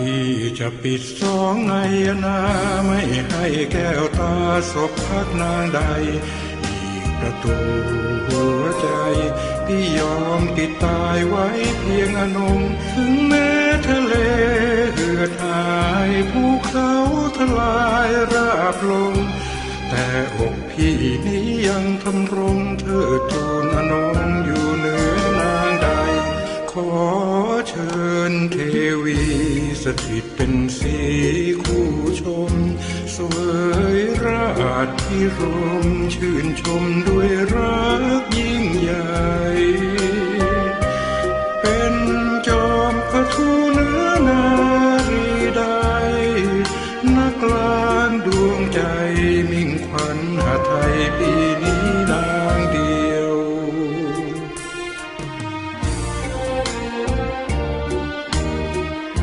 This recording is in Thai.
พี่จะปิดสองในนาไม่ให้แก้วตาศพพักนางใด อีกประตูหัวใจ พี่ยอมปิดตายไว้เพียงอนงถึงแม้ทะเลเหือดหายภูเขาทลายราบลง แต่อกพี่นี้ยังทำรงเทิดทูนอนงอยู่เหนือนางใด ขอเชิญเทวี สถิตเป็นสีคู่ชม สวยราชพิรมชื่นชมด้วยรักยิ่งใหญ่ เป็นจอมพระทูเนื้อนารีใดนักลางดวงใจมิ่งขวัญหาไทยปีนี้